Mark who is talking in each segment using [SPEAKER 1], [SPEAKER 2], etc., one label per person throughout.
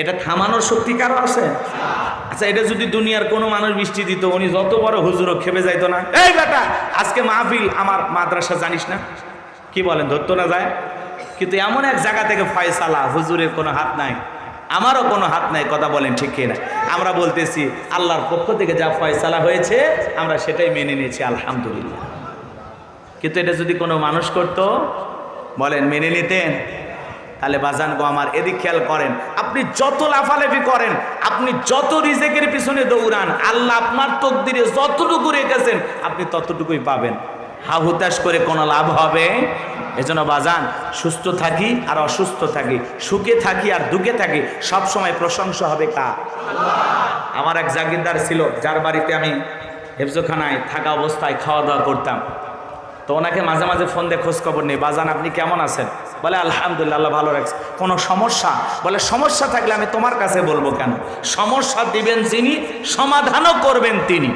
[SPEAKER 1] এটা থামানোর শক্তি কারও আছে? আচ্ছা এটা যদি দুনিয়ার কোনো মানুষ বৃষ্টি দিত, উনি যত বড় হুজুরও খেপে যাইতো না? এই বেটা, আজকে মাহফিল, আমার মাদ্রাসা জানিস না? কি বলেন, ধরতো না যায়? কিন্তু এমন এক জায়গা থেকে ফয়সালা, হুজুরের কোনো হাত নাই। আমারও কোনো হাত নাই, কথা বলেন ঠিক কিনা? আমরা বলতেছি, আল্লাহর পক্ষ থেকে যা ফয়সালা হয়েছে, আমরা সেটাই মেনে নিয়েছি, আলহামদুলিল্লাহ। কিন্তু এটা যদি কোনো মানুষ করত, বলেন, মেনে নিতেন? তাহলে বাজান গো আমার, এদিক খেয়াল করেন, আপনি যত লাফালাফি করেন, আপনি যত রিজেকের পিছনে দৌড়ান, আল্লাহ আপনার তকদিরে যতটুকু রেখেছেন, আপনি ততটুকুই পাবেন। হা হুতাশ করে কোনো লাভ হবে? এজন্য বাজান, সুস্থ থাকি আর অসুস্থ থাকি, সুখে থাকি আর দুঃখে থাকি সব সময় প্রশংসা হবে কা আমার এক জাগিরদার ছিল, যার বাড়িতে আমি হেফজোখানায় থাকা অবস্থায় খাওয়া দাওয়া করতাম। তো ওনাকে মাঝে মাঝে ফোন দিয়ে খোঁজ খবর নেই। বাজান, আপনি কেমন আছেন? বলে, আলহামদুলিল্লাহ ভালো রাখছে। কোনো সমস্যা? বলে, সমস্যা থাকলে আমি তোমার কাছে বলব কেন? সমস্যা দিবেন যিনি, সমাধানও করবেন তিনি।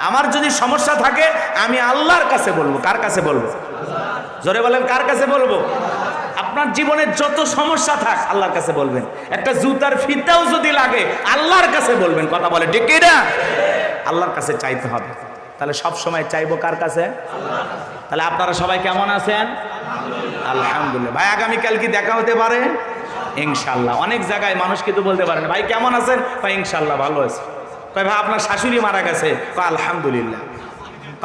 [SPEAKER 1] আমার যদি সমস্যা থাকে, আমি আল্লাহর কাছে বলব। কার কাছে বলব? জোরে বলেন, কার কাছে বলব? আপনার জীবনে যত সমস্যা থাক, আল্লাহর কাছে বলবেন। একটা জুতার ফিতাও যদি লাগে, আল্লাহর কাছে বলবেন। কথা বলে ডেকে না আল্লাহর কাছে চাইতে হবে। তাহলে সব সময় চাইব কার কাছে? তাহলে আপনারা সবাই কেমন আছেন? আলহামদুলিল্লাহ। ভাই আগামীকাল কি দেখা হতে পারে? ইনশাল্লাহ অনেক জায়গায় মানুষ কিন্তু বলতে পারেন ভাই, কেমন আছেন? ভাই ইনশাল্লাহ ভালো আছে। কয়, ভাই, আপনার শাশুড়ি মারা গেছে। কয়, আলহামদুলিল্লাহ।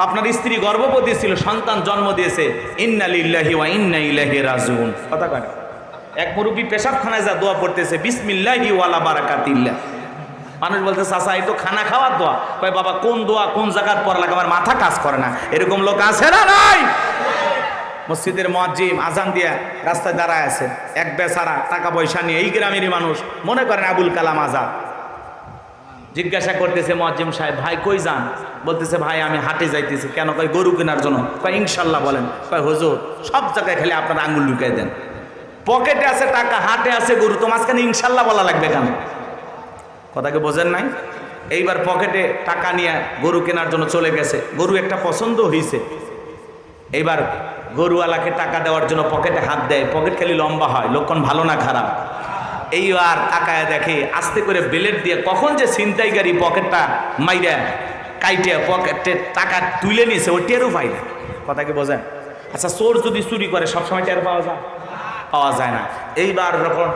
[SPEAKER 1] আপনার স্ত্রী গর্ভবতী ছিল, সন্তান জন্ম দিয়েছে। ইন্না লিল্লাহি ওয়া ইন্না ইলাইহি রাজিউন। কথা কয় এক মুরব্বী পেশাবখানায় যা দোয়া পড়তেছে, বিসমিল্লাহি ওয়ালা বারাকাতিল্লাহ। মানুষ বলতে, চাচা, এই তো খানা খাওয়ার দোয়া। কয়, বাবা, কোন দোয়া, কোন জায়গার পর লাগে আমার মাথা কাজ করে না? এরকম লোক আছে না নাই? মসজিদের মসজিম আজান দিয়া রাস্তায় দাঁড়ায় আছে। এক বেচারা টাকা পয়সা নিয়ে, এই গ্রামেরই মানুষ, মনে করেন আবুল কালাম আজাদ। জিজ্ঞাসা করতেছে মজ্জিম সাহেব, ভাই, কই যান? বলতেছে, ভাই, আমি হাটে যাইতেছি। কেন? কয়, গরু কেনার জন্য। কয়, ইনশাল্লাহ, বলেন। কয়, হুজুর, সব জায়গায় খেলে আপনার আঙ্গুল লুকাই দেন। পকেটে আছে টাকা, হাটে আছে গরু, তো মাঝখানে ইনশাল্লাহ বলা লাগবে কেন? কথাকে বোঝেন নাই? এইবার পকেটে টাকা নিয়ে গরু কেনার জন্য চলে গেছে। গরু একটা পছন্দ হয়েছে এইবার গরুওয়ালাকে টাকা দেওয়ার জন্য পকেটে হাত দেয়। পকেট খালি লম্বা হয়, লক্ষণ ভালো না খারাপ? এইবার তাকায় দেখে আস্তে করে বেলেট দিয়ে কখন যে ছিনতাইকারী পকেটটা মাইরা কাইটে পকেটে টাকা তুলে নিয়েছে ও টেরও পাই না। কথা কি বোঝেন? আচ্ছা চোর যদি চুরি করে, সবসময় টের পাওয়া যায়? পাওয়া যায় না। এইবার যখন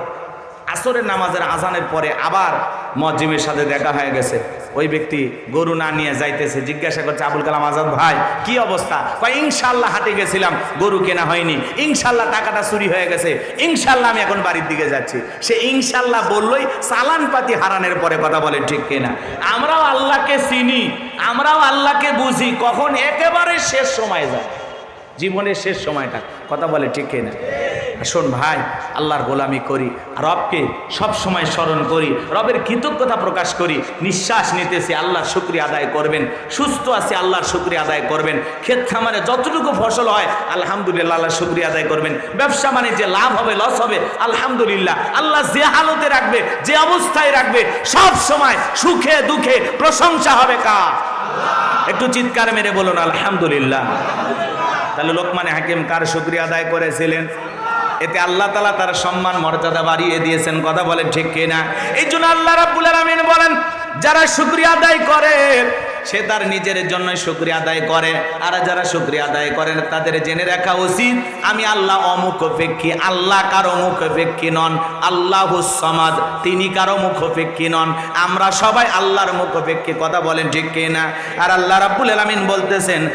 [SPEAKER 1] আসরের নামাজের আজানের পরে আবার মজ্জিমের সাথে দেখা হয়ে গেছে। ওই ব্যক্তি গরু না নিয়ে যাইতেছে। জিজ্ঞাসা করছে, আবুল কালাম আজাদ ভাই, কি অবস্থা? কয় ইনশাল্লাহ হাটে গেছিলাম, গরু কেনা হয়নি। ইনশাল্লাহ টাকাটা চুরি হয়ে গেছে। ইনশাল্লাহ আমি এখন বাড়ির দিকে যাচ্ছি। সে ইনশাল্লাহ বললই চালান পাতি হারানের পরে কথা বলে ঠিক কিনা? আমরাও আল্লাহকে চিনি, আমরাও আল্লাহকে বুঝি, কখন একেবারে শেষ সময় যায়। জীবনের শেষ সময়টা, কথা বলে, ঠিক কিনা? শোন ভাই, আল্লাহর গোলামি করি রবকে সব সময় স্মরণ করি, রবের কৃতজ্ঞতা প্রকাশ করি, নিঃশ্বাস নিতেছি, আল্লাহর শুক্রিয়া আদায় করবেন, সুস্থ আছে, আল্লাহর শুক্রিয়া আদায় করবেন, ক্ষেত খামারে যতটুকু ফসল হয়, আলহামদুলিল্লাহ আল্লাহ শুক্রিয়া আদায় করবেন, ব্যবসা মানে যে লাভ হবে, লস হবে, আলহামদুলিল্লাহ, আল্লাহ যে হালতে রাখবে, যে অবস্থায় রাখবে, সব সময় সুখে, দুঃখে, প্রশংসা হবে কা একটু চিৎকার মেরে বলুন, আলহামদুলিল্লাহ। তাহলে লোকমানে হাকিম কার শুক্রিয়া আদায় করেছিলেন? এতে আল্লাহ তালা তার সম্মান, মর্যাদা বাড়িয়ে দিয়েছেন। কথা বলেন ঠিক কিনা? এই জন্য আল্লাহ রাবুল আলমিন বলেন, যারা শুক্রিয়া আদায় করে সে তার নিজের জন্য শুক্রিয়া আদায় করে। আর যারা শুক্রিয়া আদায় করেন, তাদের জেনে রাখা উচিত, আমি আল্লাহ অমুখপেক্ষী, আল্লাহ কারও মুখপেক্ষী নন, আল্লাহ সমাদ, তিনি কারও মুখপেক্ষী নন। আমরা সবাই আল্লাহর মুখপেক্ষী, কথা বলেন ঠিক কিনা? আর আল্লাহ রাব্বুল আলামিন বলতেছেন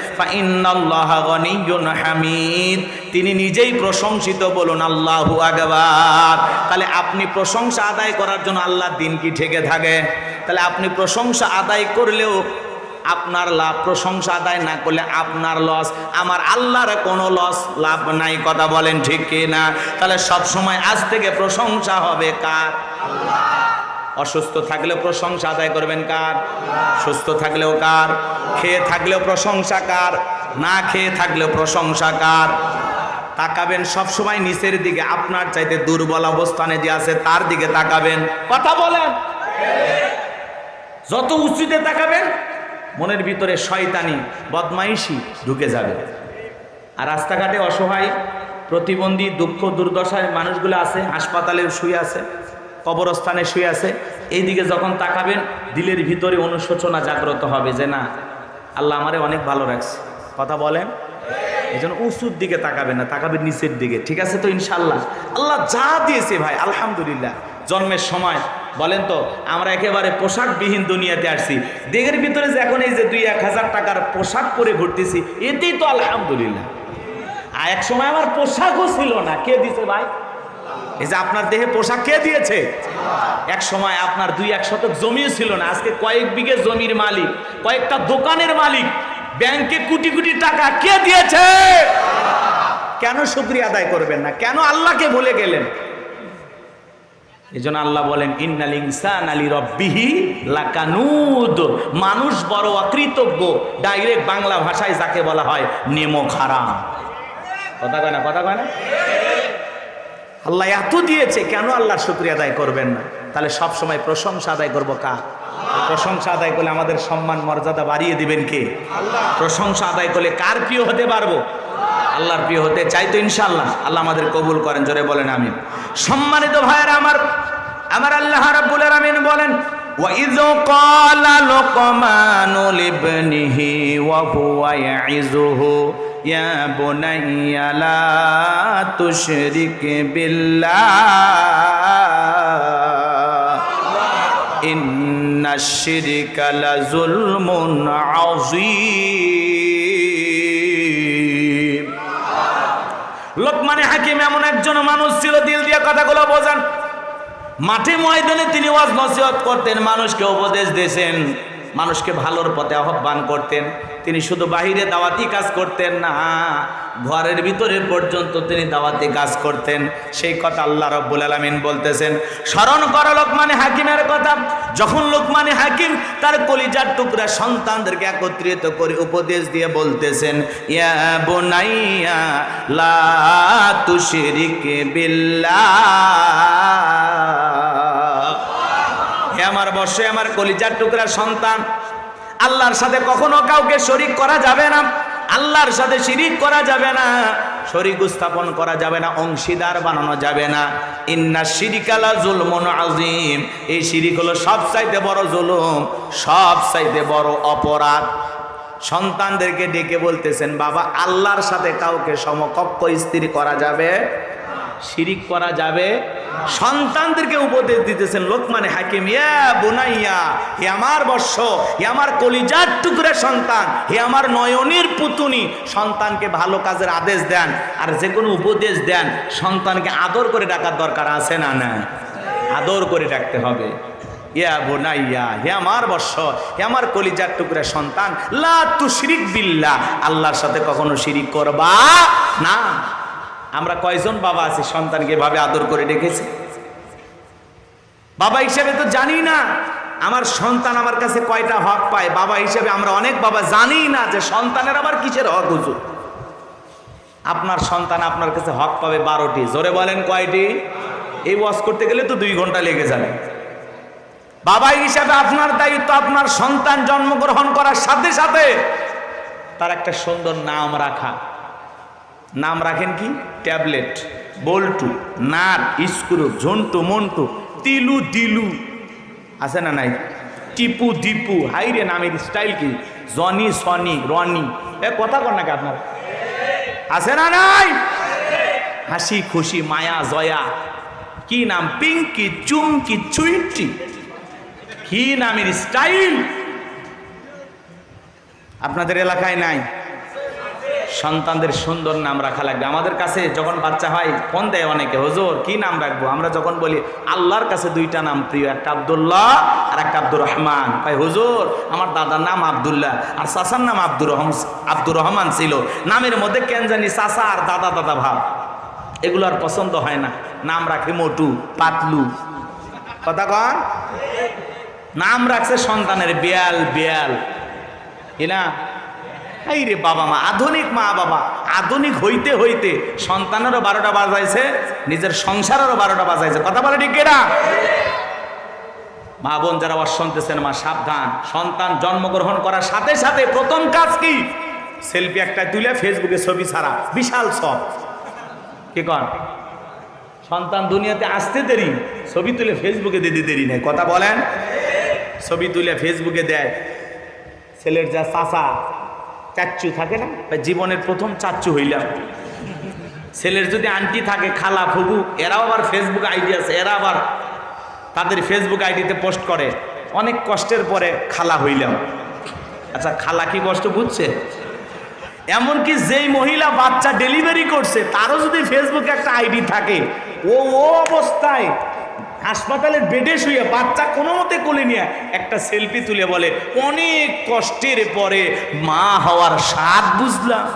[SPEAKER 1] হামিদ। তিনি নিজেই প্রশংসিত বলুন, আল্লাহু আকবার। তাহলে আপনি প্রশংসা আদায় করার জন্য আল্লাহ দিন কি ঠেকে থাকে? তাহলে আপনি প্রশংসা আদায় করলেও আপনার লাভ প্রশংসা আদায় না করলে আপনার লস, আমার আল্লাহর কোনো লস লাভ নাই, কথা বলেন ঠিক কি না তাহলে সব সময় আজ থেকে প্রশংসা হবে কার? অসুস্থ থাকলেও প্রশংসা আদায় করবেন কার? সুস্থ থাকলেও কার? খেয়ে থাকলেও প্রশংসা কার? না খেয়ে থাকলেও প্রশংসা কার? তাকাবেন সব সময় নিচের দিকে, আপনার চাইতে দুর্বল অবস্থানে যে আছে তার দিকে তাকাবেন। কথা বলেন। যত উঁচুতে তাকাবেন মনের ভিতরে শয়তানি, বদমাইশি ঢুকে যাবে। আর রাস্তাঘাটে অসহায়, প্রতিবন্ধী, দুঃখ, দুর্দশায় মানুষগুলো আছে, হাসপাতালে শুয়ে আছে, কবরস্থানে শুয়ে আছে। এইদিকে যখন তাকাবেন, দিলের ভিতরে অনুশোচনা জাগ্রত হবে যে না, আল্লাহ আমারে অনেক ভালো রাখছে। কথা বলেন? এই জন্য উঁচুর দিকে তাকাবেন না, তাকাবেন নিচের দিকে। ঠিক আছে তো ইনশাল্লাহ আল্লাহ যা দিয়েছে ভাই, আলহামদুলিল্লাহ। জন্মের সময় বলেন তো, আমরা একেবারে পোশাকবিহীন দুনিয়াতে আসছি। দেহের ভিতরে যে এখন এই যে দুই এক হাজার টাকার পোশাক পরে ঘুরতেছি, এতেই তো আলহামদুলিল্লাহ। আর এক সময় আমার পোশাকও ছিল না। কে দিছে ভাই? এই যে আপনার দেহে পোশাক কে দিয়েছে? এক সময় আপনার দুই এক শতক জমিও ছিল না। আজকে কয়েক বিঘে জমির মালিক, কয়েকটা দোকানের মালিক, ব্যাংকে কোটি কোটি টাকা কে দিয়েছে? কেন শুক্রিয়া আদায় করবেন না? কেন আল্লাহকে ভুলে গেলেন? এই জন্য আল্লাহ বলেন, ইন্নাল ইনসান আলী রব্বিহি লাকানুদ। মানুষ বড় অকৃতজ্ঞ, ডাইরেক্ট বাংলা ভাষায় যাকে বলা হয় নেমো খারাপ কথা কয় না, কথা কয় না? আল্লাহ এত দিয়েছে, কেন আল্লাহর শুক্রিয়া আদায় করবেন না? তাহলে সব সময় প্রশংসা আদায় করব কা প্রশংসা আদায় করলে আমাদের সম্মান, মর্যাদা বাড়িয়ে দিবেন কে? প্রশংসা আদায় করলে কার প্রিয় হতে পারব? আল্লাহর প্রিয় হতে চাই তো ইনশাল্লাহ আল্লাহ আমাদের কবুল করেন, জোরে বলেন আমি সম্মানিত ভাইয়েরা আমার আমার আল্লাহ রাব্বুল আলামিন বলেন وَإِذْ قَالَ لُقْمَانُ لِابْنِهِ وَهُوَ يَعِظُهُ يَا بُنَيَّ لَا تُشْرِكْ بِاللَّهِ إِنَّ الشِّرْكَ لَظُلْمٌ عَظِيمٌ লোকমানে হাকিম এমন একজন মানুষ ছিল, দিল দিয়ে কথাগুলো বোঝান। মাঠে ময়দানে তিনি ওয়াজ নসিহত করতেন, মানুষকে উপদেশ দিয়েছেন। মানুষকে ভালোর পথে আহ্বান করতেন। তিনি শুধু বাহিরে দাওয়াতি কাজ করতেন না, ঘরের ভিতরে পর্যন্ত তিনি দাওয়াতি কাজ করতেন। সেই কথা আল্লাহ রব্বুল আলমিন বলতেছেন, স্মরণ করো লোকমানে হাকিমের কথা। যখন লোকমানে হাকিম তার কলিজার টুকরা সন্তানদেরকে একত্রিত করে উপদেশ দিয়ে বলতেছেন, ইয়া বোনাইয়া, লা বিল্লাহ। হে আমার কলিজার টুকরা সন্তান। আল্লাহর সাথে কখনো কাউকে শরিক করা যাবে না। আল্লাহর সাথে শিরিক করা যাবে না। শরিক স্থাপন করা যাবে না, অংশীদার বানানো যাবে না। ইন্না শিরিকালা জুলমন আজিম এই শিরিক হলো সব চাইতে বড় জুলুম সব চাইতে বড় অপরাধ। সন্তানদেরকে ডেকে বলতেছেন, বাবা, আল্লাহর সাথে কাউকে সমকক্ষ স্ত্রী করা যাবে? শিরিক করা যাবে? সন্তানদেরকে উপদেশ দিতেছেন, লোকমানে হাকিম, ইয়া বোনাইয়া, হে আমার বর্ষ, হে আমার কলিজার টুকরে সন্তান, হে আমার নয়নের পুতুনি, সন্তানকে ভালো কাজের আদেশ দেন, আর যে কোনো উপদেশ দেন, সন্তানকে আদর করে ডাকার দরকার আছে না না? আদর করে ডাকতে হবে। ইয়া বোনাইয়া, হে আমার বর্ষ, হে আমার কলিজার টুকরা সন্তান, লা তুশরিক বিল্লাহ, আল্লাহর সাথে কখনো শিরিক করবা না। আমরা কয়জন বাবা আছি? সন্তানকে ভাবে আদর করে ডেকেছি। বাবা হিসেবে তো জানি না, আমার সন্তান আমার কাছে কয়টা হক পায়। বাবা হিসেবে আমরা অনেক বাবা জানি না যে সন্তানের আবার কিসের হক হুজুর? আপনার সন্তান আপনার কাছে হক পাবে বারোটি। জোরে বলেন কয়টি? এই ওয়াজ করতে গেলে তো দুই ঘণ্টা লেগে যাবে। বাবা হিসাবে আপনার দায়িত্ব আপনার সন্তান জন্মগ্রহণ করার সাথে সাথে তার একটা সুন্দর নাম রাখা। নাম রাখেন কি? Tablet. Boltu nut screw Jhontu, Montu, Tilu, Dilu. আছে না নাই? টিপু, দীপু। হাই রে নামের স্টাইল কি? Johnny, Sony, Roni. এ, কথা কর নাকি আপনার? আছে না নাই? হাসি, খুশি, মায়া, জয়া। কি নাম? পিঙ্কি, চুমকি, চুইটি। কি নামের স্টাইল? আপনাদের এলাকায় নাই। সন্তানদের সুন্দর নাম রাখা লাগবে। আমাদের কাছে যখন বাচ্চা হয়, ফোন দেয় অনেকে, হজুর, কি নাম রাখব? আমরা যখন বলি, আল্লাহর কাছে দুইটা নাম প্রিয়, একটা আবদুল্লাহ আর একটা আব্দুর রহমান। ভাই হুজুর, আমার দাদার নাম আবদুল্লাহ আর চাচার নাম আব্দুর রহম, আব্দুর রহমান ছিল। নামের মধ্যে কেন জানি চাচা আর দাদা দাদা ভাব। এগুলো আর পছন্দ হয় না। নাম রাখে মোটু, পাতলু। কথা কন? নাম রাখছে সন্তানের বেয়াল বেয়াল। এনা এই রে বাবা মা, আধুনিক মা বাবা, আধুনিক হইতে হইতে সন্তানেরও বারোটা বাজাইছে, নিজের সংসারেরও বারোটা বাজাইছে। কথা বলে ঠিক না মা বোন যারা ওয়াজ শুনতেছেন, মা সাবধান। সন্তান জন্মগ্রহণ করার সাথে সাথে প্রথম কাজ কি? সেলফি একটা তুলে ফেসবুকে ছবি ছাড়া। বিশাল সব কি কর? সন্তান দুনিয়াতে আসতে দেরি, ছবি তুলে ফেসবুকে দিতে দেরি নেই। কথা বলেন? ছবি তুলে ফেসবুকে দেয়। ছেলের যা চাচা চাচ্চু থাকে না? জীবনের প্রথম চাচ্চু হইলাম। ছেলের যদি আন্টি থাকে, খালা ফুবু এরাও আবার ফেসবুক আইডি আছে, এরা আবার তাদের ফেসবুক আইডিতে পোস্ট করে। অনেক কষ্টের পরে খালা হইলাম। আচ্ছা খালা কি কষ্ট বুঝছে? এমনকি যেই মহিলা বাচ্চা ডেলিভারি করছে, তারও যদি ফেসবুকে একটা আইডি থাকে ও অবস্থায় হাসপাতালের বেডে শুয়ে বাচ্চা কোনো মতে কোলে নিয়ে একটা সেলফি তুলে বলে, অনেক কষ্টের পরে মা হওয়ার স্বাদ বুঝলাম।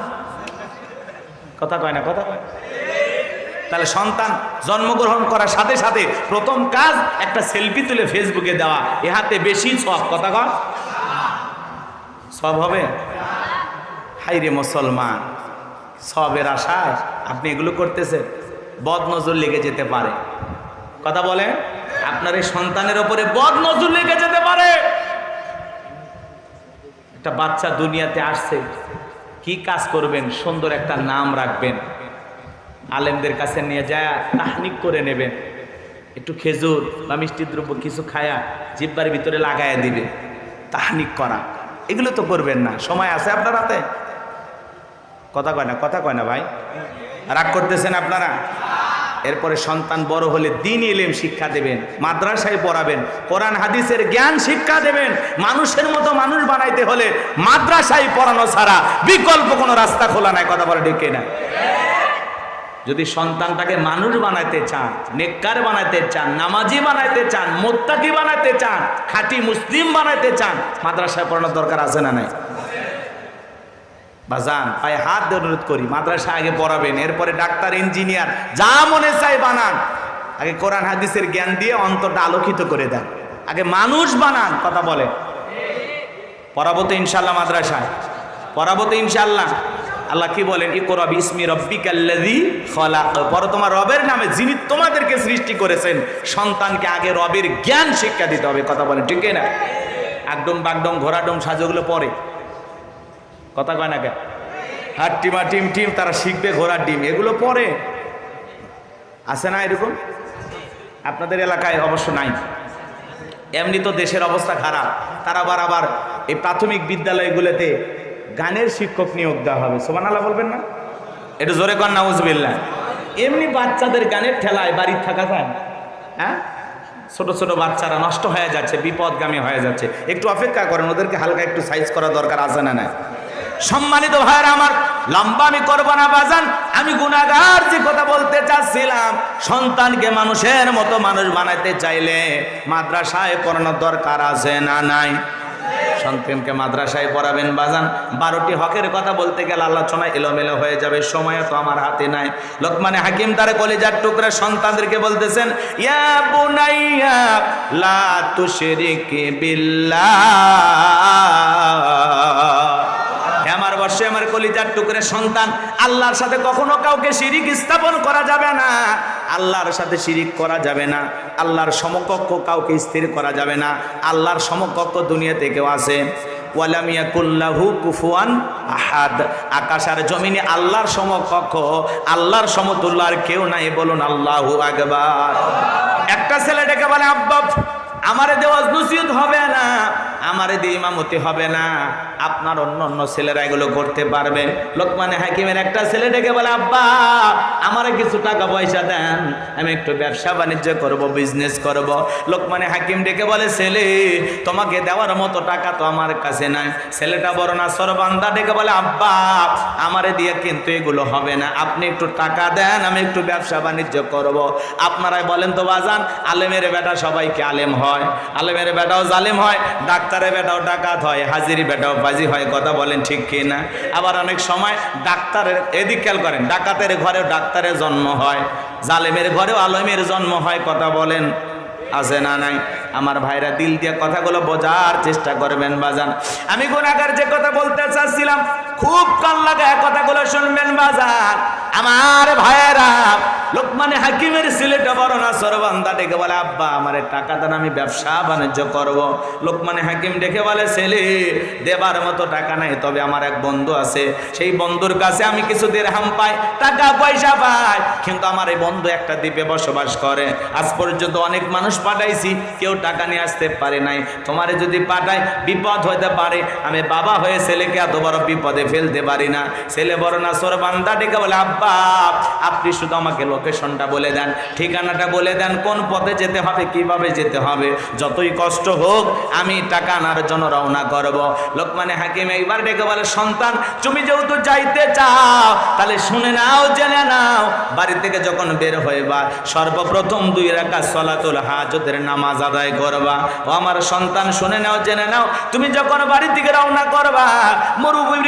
[SPEAKER 1] কথা কয় না, কথা কয়। তাহলে সন্তান জন্মগ্রহণ করার সাথে সাথে প্রথম কাজ একটা সেলফি তুলে ফেসবুকে দেওয়া। এ হাতে বেশি সব, কথা কয়? সব হবে? হাইরে মুসলমান, সবের আশায় আপনি এগুলো করতেছেন। বদ নজর লেগে যেতে পারে। কথা বলেন, আপনার এই সন্তানের ওপরে বদ নজর লেগে যেতে পারে। একটা বাচ্চা দুনিয়াতে আসছে, কি কাজ করবেন? সুন্দর একটা নাম রাখবেন। আলেমদের কাছে নিয়ে যায়, তাহনিক করে নেবেন। একটু খেজুর বা মিষ্টি দ্রব্য কিছু খায়া জিব্বার ভিতরে লাগায়া দিবে। তাহনিক করা। এগুলো তো করবেন না। সময় আছে আপনার হাতে? কথা কয় না, কথা কয় না ভাই। রাগ করতেছেন আপনারা? এরপরে সন্তান বড় হলে দিন এলেম শিক্ষা দেবেন, মাদ্রাসায় পড়াবেন, কোরআন, হাদিসের জ্ঞান শিক্ষা দেবেন, মানুষের মতো মানুষ বানাইতে হলে মাদ্রাসায় পড়ানো ছাড়া বিকল্প কোনো রাস্তা খোলা নাই, কথা বলে ডেকে না যদি সন্তানটাকে মানুষ বানাইতে চান, নেককার বানাইতে চান, নামাজি বানাইতে চান, মোত্তাকি বানাইতে চান, খাঁটি মুসলিম বানাইতে চান, মাদ্রাসায় পড়ানোর দরকার আছে না নাই? বা যান, পায়ে হাত দিয়ে অনুরোধ করি, মাদ্রাসা আগে পড়াবেন, এরপরে ডাক্তার, ইঞ্জিনিয়ার, যা মনে চাই বানান। আগে কোরআন, হাদিসের জ্ঞান দিয়ে অন্তরটা আলোকিত করে দেন। আগে মানুষ বানান, কথা বলে। পড়াবো তো ইনশাল্লাহ মাদ্রাসায়। পড়াবো তো ইনশাল্লাহ আল্লাহ কি বলেন? ই করবি ইসমি রব্বিকাল্লাযী খলাক। পর তোমার রবের নামে, যিনি তোমাদেরকে সৃষ্টি করেছেন। সন্তানকে আগে রবের জ্ঞান শিক্ষা দিতে হবে, কথা বলেন, ঠিক না একদম বাগডম, ঘোড়াডম সাজগুলো পরে কথা কয় না কেন? হাট টিমা টিম টিম, তারা শিখবে ঘোড়ার ডিম। এগুলো পরে। আছে না এরকম? আপনাদের এলাকায় অবশ্য নাই। এমনি তো দেশের অবস্থা খারাপ। তারা আবার আবার এই প্রাথমিক বিদ্যালয়গুলোতে গানের শিক্ষক নিয়োগ দেওয়া হবে। সোমান আল্লাহ বলবেন না? একটু জোরে কর না উজবিল্লা এমনি বাচ্চাদের গানের ঠেলায় বাড়ির থাকা যায়? হ্যাঁ? ছোট ছোট বাচ্চারা নষ্ট হয়ে যাচ্ছে, বিপদগামী হয়ে যাচ্ছে। একটু অপেক্ষা করেন, ওদেরকে হালকা একটু সাইজ করা দরকার, আছে না না সম্মানিত ভাইয়ের, আমার লম্বা আমি করব না, বাজান। আমি গুনাগার যে কথা বলতে চাচ্ছিলাম, সন্তানকে মানুষের মতো মানুষ বানাইতে চাইলে মাদ্রাসায় পড়ানোর দরকার আছে না নাই? সন্তানকে মাদ্রাসায় পড়াবেন, বাজান। বারোটি হকের কথা বলতে গেলে আলোচনা এলোমেলো হয়ে যাবে, সময় তো আমার হাতে নাই। লোকমানে হাকিম তারে কলেজার টুকরা সন্তানদেরকে বলতেছেন, ইয়া বুনাইয়া, লা তুশরিক বিল্লাহ। কলিজার টুকরে সন্তান, আল্লাহর সাথে কখনো কাউকে শিরিক স্থাপন করা যাবে না। আল্লাহর সাথে শিরিক করা যাবে না। আল্লাহর সমকক্ষ কাউকে স্থির করা যাবে না। আল্লাহর সমকক্ষ দুনিয়াতে কেউ আছে। ওয়ালামিয়া কুল্লাহু কুফুয়ান আহাদ। আকাশ আর জমিনে আল্লাহর সমকক্ষ, আল্লাহর সমতুল্য কেউ নাই। বলুন, আল্লাহু আকবার। একটা ছেলে ডেকে বলে, আব্বা, আমারে দেওয়াজ নসিহত হবে না। আমারে দিয়ে ইমামতি হবে না। আপনার অন্য অন্য ছেলেরা এগুলো করতে পারবেন। লোকমানে হাকিমের একটা ছেলে ডেকে বলে, আব্বা, আমারে কিছু টাকা পয়সা দেন, আমি একটু ব্যবসা বাণিজ্য করব বিজনেস করব। লোকমানে হাকিম ডেকে বলে, ছেলে, তোমাকে দেওয়ার মতো টাকা তো আমার কাছে নাই। ছেলেটা বড় না, সরবান্দা ডেকে বলে, আব্বা, আমারে দিয়ে কিন্তু এগুলো হবে না। আপনি একটু টাকা দেন, আমি একটু ব্যবসা বাণিজ্য করব। আপনারাই বলেন তো, বাজান, আলেমের বেটা সবাইকে আলেম হয়। আলেমের বেটাও জালেম হয় ডাক্তারের বেটাও ডাকাত হয়, হাজিরি বেটাও বাজি হয়, কথা বলেন ঠিক কি না আবার অনেক সময় ডাক্তারের, এদিক খেয়াল করেন, ডাকাতের ঘরেও ডাক্তারের জন্ম হয়, জালেমের ঘরেও আলমের জন্ম হয়, কথা বলেন, আছে না নাই? আমার ভাইরা দিল দিয়ে কথাগুলো বোঝার চেষ্টা করবেন, বাজান। আমি গুণাগার যে কথা বলতে চাচ্ছিলাম, খুব কান লাগায় কথাগুলো শুনবেন, বাজান। আমার ভাইয়েরা, লোকমানে হাকিমের ছেলেটা বড় না সরবান্দা ডেকে বলে, আব্বা, আমার টাকা দেন, আমি ব্যবসা বাণিজ্য করব। লোকমানে হাকিম ডেকে বলে, ছেলে, দেবার মতো টাকা নাই, তবে আমার এক বন্ধু আছে। সেই বন্ধুর কাছে আমি কিছু দেড়হাম পাই, টাকা পয়সা পাই। কিন্তু আমার এই বন্ধু একটা দ্বীপে বসবাস করে। আজ পর্যন্ত অনেক মানুষ পাঠাইছি, কেউ টাকা নিয়ে আসতে পারে নাই। তোমারে যদি পাঠায় বিপদ হইতে পারে। আমি বাবা হয়ে ছেলেকে এত বড় বিপদে ফেলতে পারি না। ছেলে বড় না সরবান্দা ডেকে বলে, আব্বা আপনি শুধু আমাকে লোকেশনটা বলে দেন, ঠিকানাটা বলে দেন, কোন পথে যেতে হবে, কীভাবে যেতে হবে, যতই কষ্ট হোক, আমি টাকা আনার জন্য রওনা করব। লোকমানে হাকিম এইবার ডেকে বলে, সন্তান, তুমি যেহেতু যাইতে চাও, তাহলে শুনে নাও, জেনে নাও। বাড়ি থেকে যখন বের হইবা, সর্বপ্রথম দুই রাখা সলাতুল হাজতের নামাজ আদায় করবা। ও আমার সন্তান, শুনে নাও, জেনে নাও, তুমি যখন বাড়ি থেকে রওনা করবা পাড়ি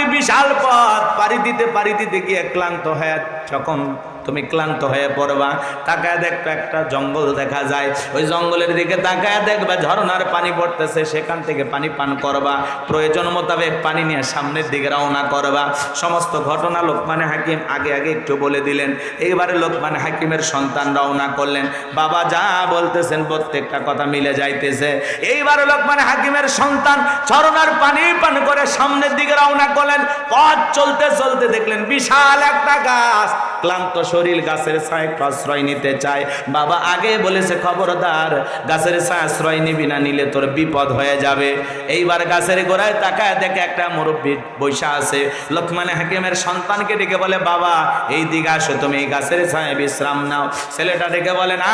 [SPEAKER 1] দিতে পারিতে দেখি গিয়ে ক্লান্ত হয়ে যখন তুমি ক্লান্ত হয়ে পড়বা। তাকায় দেখবে একটা জঙ্গল দেখা যায়। ওই জঙ্গলের দিকে তাকায় দেখবে ঝর্ণার পানি পড়তেছে, সেখান থেকে পানি পান করবা। প্রয়োজন মোতাবেক পানি নিয়ে সামনের দিকে রওনা করবা। সমস্ত ঘটনা লোকমানে হাকিম আগে আগে একটু বলে দিলেন। এইবারে লোকমানে হাকিমের সন্তান রওনা করলেন। বাবা যা বলতেছেন প্রত্যেকটা কথা মিলে যাইতেছে। এইবারে লোকমানে হাকিমের সন্তান ঝর্ণার পানি পান করে সামনের দিকে রওনা করলেন। পথ চলতে চলতে দেখলেন বিশাল একটা গাছ। ক্লান্ত শরীর গাছের ছায় আশ্রয় নিতে চায়। বাবা আগে বলেছে, খবরদার, গাছের ছায় আশ্রয় নিবি না, নিলে তোর বিপদ হয়ে যাবে। এইবার গাছের গোড়ায় তাকায় দেখে একটা মুরব্বী বৈশা আছে। লক্ষ্মণে হাকিমের সন্তানকে ডেকে বলে, বাবা, এই দিকে আসো, তুমি এই গাছের ছায় বিশ্রাম নাও। ছেলেটা ডেকে বলে, না,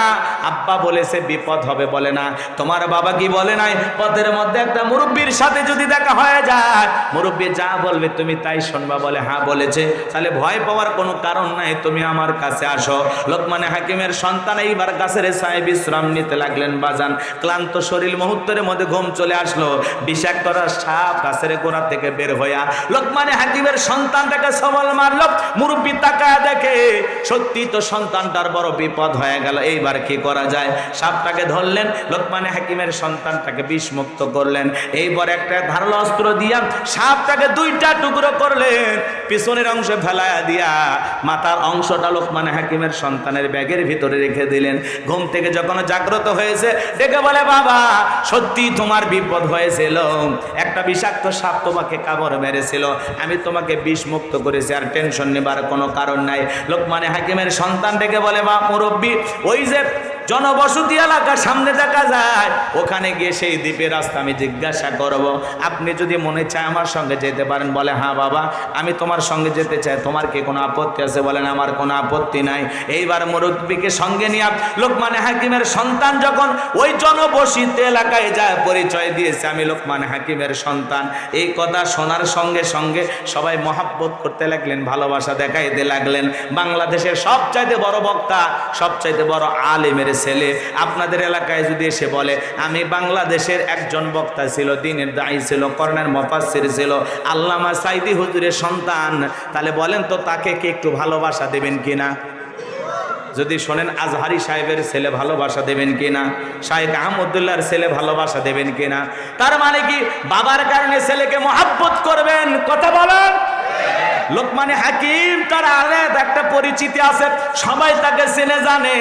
[SPEAKER 1] আব্বা বলেছে বিপদ হবে বলে না। তোমার বাবা কি বলে নাই? পথের মধ্যে একটা মুরব্বীর সাথে যদি দেখা হয়ে যায়, মুরব্বী যা বলবে তুমি তাই শুনবা বলে হ্যাঁ বলেছে। তাহলে ভয় পাওয়ার কোনো কারণ নাই। তুমি আমার কাছে আসো। লোকমানে হাকিমের সন্তান এইবার গাছের ছায় বিশ্রাম নিতে লাগলেন বাজান। ক্লান্ত শরীর মুহূর্তের মধ্যে ঘুম চলে আসলো। বিষাক্তরা সাপ গাছের গোড়া থেকে বের হইয়া লোকমানে হাকিমের সন্তানটাকে সবল মারলো। মুরব্বী তাকায় দেখে, সত্যি তো সন্তানটার বড় বিপদ হয়ে গেল। এইবার কি করা যায়? সাপটাকে ধরলেন, লোকমানে হাকিমের সন্তানটাকে বিষমুক্ত করলেন। এইবার একটা ধারালো অস্ত্র দিয়া সাপটাকে দুইটা টুকরো করলেন। পিছনের অংশে ফেলায়া দিয়া মাথার অংশটা লোকমানে হাকিমের সন্তানের ব্যাগের ভিতরে রেখে দিলেন। ঘুম থেকে যখন জাগ্রত হয়েছে, ডেকে বলে, বাবা, সত্যি তোমার বিপদ হয়েছিল। একটা বিষাক্ত সাপ তোমাকে কামড় মেরেছিল। আমি তোমাকে বিষ মুক্ত করেছি, আর টেনশন নেবার কোনো কারণ নাই। লোকমানে হাকিমের সন্তান ডেকে বলে বা মুরব্বী, ওই যে জনবসতি এলাকা সামনে দেখা যায়, ওখানে গিয়ে সেই দ্বীপের রাস্তা আমি জিজ্ঞাসা করব। আপনি যদি মনে চায় আমার সঙ্গে যেতে পারেন, বলে হ্যাঁ বাবা, আমি তোমার সঙ্গে যেতে চাই, তোমার কি কোনো আপত্তি আছে? বলেন, আমার কোনো আপত্তি নাই। এইবার মুরব্বীকে সঙ্গে নিয়ে লোকমানে হাকিমের সন্তান যখন ওই জনবসিত এলাকায় যায়, পরিচয় দিয়েছে আমি লোকমান হাকিমের সন্তান। এই কথা শোনার সঙ্গে সঙ্গে সবাই মহাব্বত করতে লাগলেন, ভালোবাসা দেখাইতে লাগলেন। বাংলাদেশের সবচাইতে বড় বক্তা, সবচাইতে বড় আলেমের ছেলে আপনাদের এলাকায় যদি এসে বলে, আমি বাংলাদেশের একজন বক্তা ছিল, দিনের দায়ী ছিল, কর্ণের মফাসির ছিল, আল্লামা সাইদি হুজুরের সন্তান। তাহলে বলেন তো তাকে কি একটু ভালোবাসা দেবেন কিনা? যদি শোনেন, আজহারি সাহেবের ছেলে ভালোবাসা দেবেন কিনা? শাহেক আহমদুল্লাহর ছেলে ভালোবাসা দেবেন কিনা? তার মানে কি, বাবার কারণে ছেলেকে মহাব্বত করবেন? কথা বলেন। লোকমানে হাকিম তার আলাদা একটা পরিচিতি আছে। সবাই তাকে চেনে জানে।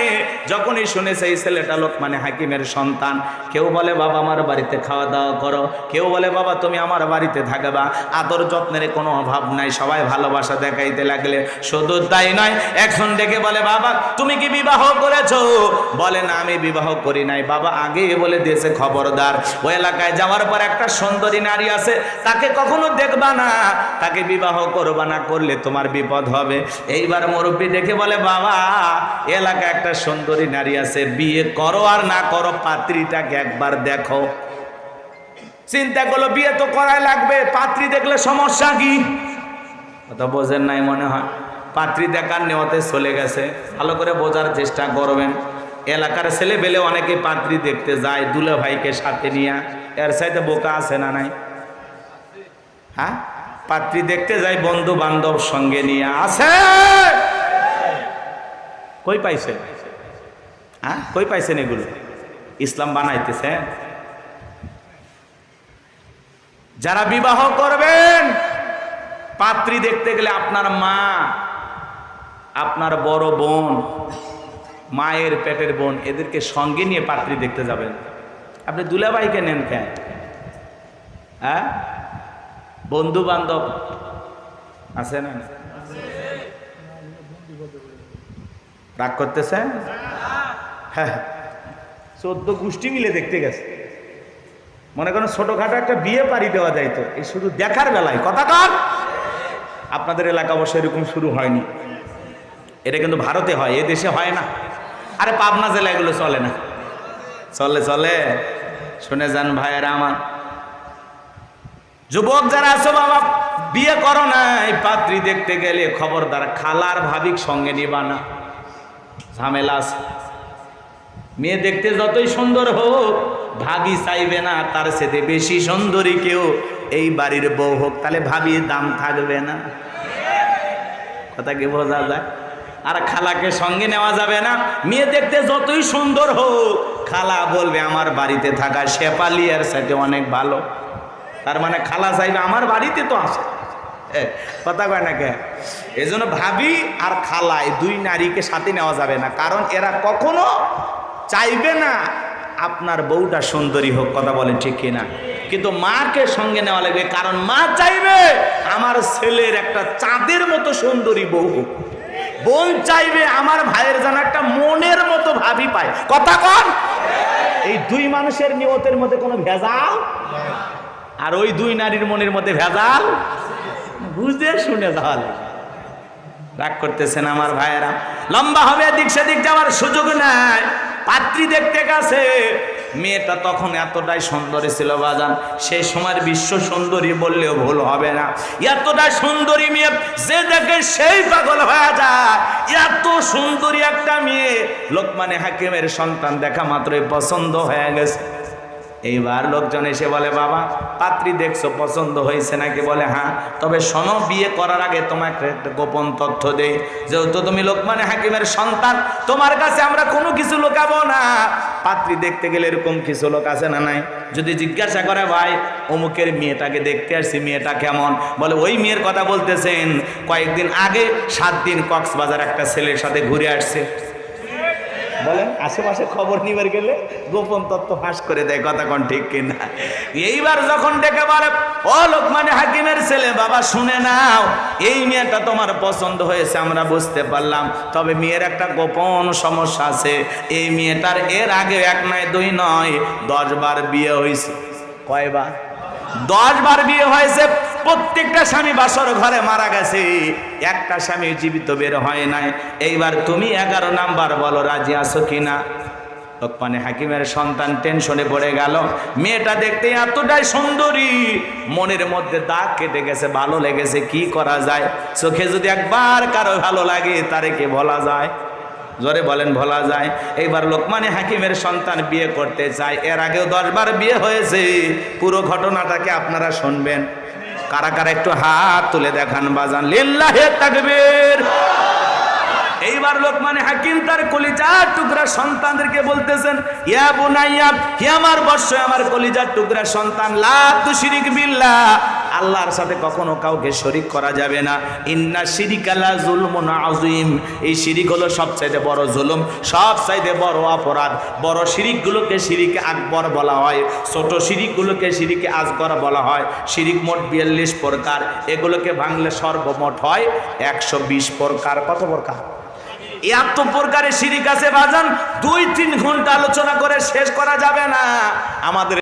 [SPEAKER 1] যখনই শুনেছে এই ছেলেটা লোকমানে হাকিমের সন্তান, কেউ বলে, বাবা, আমার বাড়িতে খাওয়া দাওয়া করো। কেউ বলে, বাবা, তুমি আমার বাড়িতে থাকবা। আদর যত্নের কোনো অভাব নাই। সবাই ভালোবাসা দেখাইতে লাগলে শুধু তাই নয়, একজন ডেকে বলে, বাবা, তুমি কি বিবাহ করেছ? বলে, না, আমি বিবাহ করি নাই। বাবা আগেই বলে দিয়েছে, খবরদার। ওই এলাকায় যাওয়ার পর একটা সুন্দরী নারী আছে, তাকে কখনো দেখবা না। তাকে বিবাহ করবা না। করলে তোমার বিপদ হবে। এইবার মুরব্বী দেখে বলে, বাবা এলাকায় একটা সুন্দরী নারী আছে, বিয়ে করো আর না করো, পাত্রীটাকে একবার দেখো। চিন্তা করল, বিয়ে তো করাই লাগবে, পাত্রী দেখলে সমস্যা কি? কথা বোঝেন নাই মনে হয়। পাত্রী দেখার নেওয়াতে চলে গেছে। ভালো করে বোঝার চেষ্টা করবেন। এলাকার ছেলে পেলে অনেকে পাত্রী দেখতে যায় দুলে ভাইকে সাথে নিয়ে। এর সাথে বোকা আছে না নাই? হ্যাঁ? পাত্রী দেখতে যাই বন্ধু বান্ধব সঙ্গে নিয়ে। আছে! কই পাইছে? হ্যাঁ কই পাইছেন এগুলো? ইসলাম বানাইতেছে। যারা বিবাহ করবেন, পাত্রী দেখতে গেলে আপনার মা, আপনার বড় বোন, মায়ের পেটের বোন, এদেরকে সঙ্গে নিয়ে পাত্রী দেখতে যাবেন। আপনি দুলাভাইকে নেন কেন? হ্যাঁ বন্ধু বান্ধব আছে না রাগ করতেছে? হ্যাঁ। চোদ্দ গোষ্ঠী মিলে দেখতে গেছে। মনে করেন ছোটখাটো একটা বিয়ে পাড়ি দেওয়া যাইতো। এই শুধু দেখার বেলায়। কথা কর আপনাদের এলাকা অবশ্য এরকম শুরু হয়নি। এটা কিন্তু ভারতে হয়, এ দেশে হয় না। আরে পাবনা জেলা এগুলো চলে না। চলে চলে। শুনে যান ভাইয়েরা আমার। যুবক যারা আছো, বাবা, বিয়ে করো না এই পাত্রী দেখতে গেলে খবরদার, খালার ভাবিক সঙ্গে নিবা না। ঝামেলা মেয়ে দেখতে যতই সুন্দর হোক, ভাবি চাইবে না, তার সাথে বেশি সুন্দরী কেউ এই বাড়ির বউ হোক, তাহলে ভাবির দাম থাকবে না। কথা কি বোঝা যায়? আর খালাকে সঙ্গে নেওয়া যাবে না। মেয়ে দেখতে যতই সুন্দর হোক, খালা বলবে, আমার বাড়িতে থাকা শেপালি আর সাথে অনেক ভালো। তার মানে খালা চাইবে আমার বাড়িতে তো এ, কথা কয় না কে? এই জন্য ভাবি আর খালা এই দুই নারীকে সাথে নেওয়া যাবে না। কারণ এরা কখনো চাইবে না আপনার বউটা সুন্দরী হোক কথা বলেন ঠিক কিনা। কিন্তু মাকে সঙ্গে নেওয়া লাগবে কারণ মা চাইবে আমার ছেলের একটা চাঁদের মতো সুন্দরী বউ হোক। বোন চাইবে আমার ভাইয়ের যেন একটা মনের মতো ভাবি পায়। কথা কন? এই দুই মানুষের নিয়তের মধ্যে কোনো ভেজাল? আর ওই দুই নারীর মনের মধ্যে ভেজাল? বুঝতে শুনে তাহলে রাগ করতেছেন আমার ভাইয়েরা। লম্বা হবে, এদিক সেদিক যাওয়ার সুযোগ নাই। পাত্রী দেখতে গেছে। মেয়েটা তখন এতটাই সুন্দরী ছিল বাজান। সেই সময়ের বিশ্ব সুন্দরী বললেও ভুল হবে না। এতটাই সুন্দরী মেয়ে যে দেখে সেই পাগল হয়ে যায়। এত সুন্দরী একটা মেয়ে। লোকমানে হাকিমের সন্তান দেখা মাত্রই পছন্দ হয়ে গেছে। এইবার লোকজন এসে বলে, বাবা, পাত্রী দেখছ, পছন্দ হয়েছে নাকি? বলে হ্যাঁ তবে শোনো, বিয়ে করার আগে তোমাকে একটা গোপন তথ্য দেই। যেহেতু তুমি লোকমানে হাকিমের সন্তান, তোমার কাছে আমরা কোনো কিছু লোকাবো না। পাত্রী দেখতে গেলে এরকম কিছু লোক আছে না নাই? যদি জিজ্ঞাসা করে, ভাই, অমুকের মেয়েটাকে দেখতে আসছি, মেয়েটা কেমন? বলে, ওই মেয়ের কথা বলতেছেন। কয়েকদিন আগে সাত দিন কক্সবাজার একটা ছেলের সাথে ঘুরে আসছে। বলেন, আশেপাশে খবর নিবার গেলে গোপন তত্ত্ব ফাঁস করে দেয়, কথা কোন ঠিক কিনা? এইবার যখন ডেকে বলে, ও লোকমানে হাকিমের ছেলে, বাবা শুনে নাও, এই মেয়েটা তোমার পছন্দ হয়েছে, আমরা বুঝতে পারলাম। তবে মেয়ের একটা গোপন সমস্যা আছে, এই মেয়েটার এর আগে এক নয়, দুই নয়, দশ বার বিয়ে হয়েছে। কয়বার? দশ বার বিয়ে হয়েছে প্রত্যেকটা স্বামী বাসর ঘরে মারা গেছে। একটা স্বামী জীবিত বের হয় নাই। এইবার তুমি এগারো নাম্বার বলো, রাজি আছো কিনা? লোকমানে হাকিমের সন্তান টেনশনে পড়ে গেল। মেয়েটা দেখতে এতটাই সুন্দরী, মনের মধ্যে দাগ কেটে গেছে, ভালো লেগেছে, কি করা যায়? চোখে যদি একবার কারও ভালো লাগে, তারে কে বলা যায়? জোরে বলেন, বলা যায়। এইবার লোকমানে হাকিমের সন্তান বিয়ে করতে চায়। এর আগেও দশবার বিয়ে হয়েছে। পুরো ঘটনাটাকে আপনারা শুনবেন। কারা কারা একটু হাত তুলে দেখান, বাজান। লিল্লাহে তাকবীর। এইবার লোকমানে হাকিম তার কলিজার টুকরা সন্তানদেরকে বলতেছেন, ইয়া বুনাইয়া, হে আমার বর্ষ আমার কলিজার টুকরা সন্তান, লা তুশরিক বিল্লাহ। আল্লাহর সাথে কখনো কাউকে শরিক করা যাবে না। ইন্না শিরিকালা জুলমুন আযীম। এই শিরিক হলো সবচাইতে বড় জুলুম, সবচাইতে বড় অপরাধ। বড় শিরিকগুলোকে শিরিকে আকবর বলা হয়, ছোট শিরিকগুলোকে শিরিকে আসগর বলা হয়। শিরিক মোট বিয়াল্লিশ প্রকার, এগুলোকে ভাঙলে সর্বমোট হয় একশো বিশ প্রকার। কত প্রকার? এত প্রকারের শিরিক আছে বাজান দুই তিন ঘণ্টা আলোচনা করে শেষ করা যাবে না। আমাদের